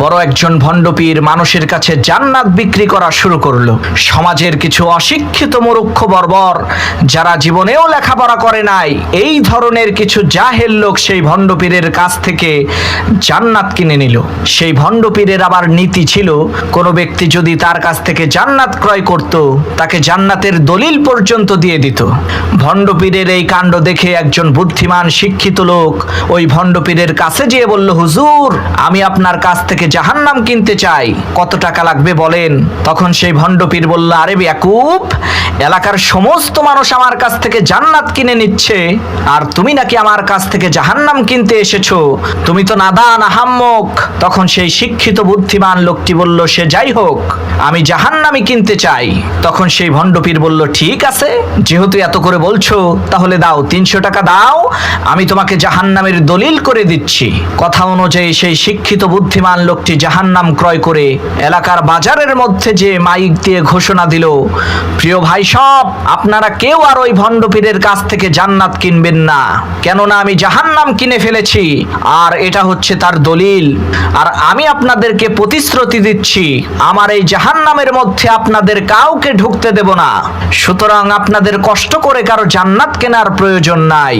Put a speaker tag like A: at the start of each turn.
A: বড় একজন ভণ্ডপীর মানুষের কাছে জান্নাত বিক্রি করা শুরু করল। সমাজের কিছু অশিক্ষিত মূর্খ বর্বর, যারা জীবনেও লেখাপড়া করে নাই, এই ধরনের কিছু জাহেল লোক সেই ভণ্ডপীরের কাছ থেকে জান্নাত কিনে নিল। সেই ভণ্ডপীরের আবার নীতি ছিল, কোনো ব্যক্তি যদি তার কাছ থেকে জান্নাত ক্রয় করত, তাকে জান্নাতের দলিল পর্যন্ত দিয়ে দিত। ভণ্ডপীরের এই কাণ্ড দেখে একজন বুদ্ধিমান শিক্ষিত লোক ওই ভণ্ডপীরের কাছে যেয়ে বলল, হুজুর, আমি আপনার কাছ থেকে জাহান্নাম কিনতে চাই। কত টাকা লাগবে বলেন? তখন সেই ভণ্ডপীর বলল, আরে বেকুব এলাকার সমস্ত মানুষ আমার কাছ থেকে জান্নাত কিনে নিচ্ছে। আর তুমি নাকি আমার কাছ থেকে জাহান্নাম কিনতে এসেছ? তুমি তো নাদান, আহাম্মক। তখন সেই শিক্ষিত, বুদ্ধিমান লোকটি বলল, সে যাই হোক, আমি জাহান্নামি কিনতে চাই। তখন সেই ভণ্ডপীর বলল, ঠিক আছে, যেহেতু এত করে বলছো, তাহলে দাও, তিনশো টাকা দাও, আমি তোমাকে জাহান্নামের দলিল করে দিচ্ছি। কথা অনুযায়ী সেই শিক্ষিত, বুদ্ধিমান লোকটি জাহান্নাম ক্রয় করে এলাকার বাজারের মধ্যে যে মাইক দিয়ে ঘোষণা দিল, প্রিয় ভাই সব, আপনারা কেউ আর ওই ভণ্ডপীরের কাছ থেকে জান্নাত কিনবেন না। কেননা আমি জাহান্নাম কিনে ফেলেছি, আর এটা হচ্ছে তার দলিল। আর আমি আপনাদেরকে প্রতিশ্রুতি দিচ্ছি, আমার এই জাহান্নামের মধ্যে আপনাদের কাউকে ঢুকতে দেব না। সুতরাং আপনাদের কষ্ট করে কারও জান্নাত কেনার প্রয়োজন নাই।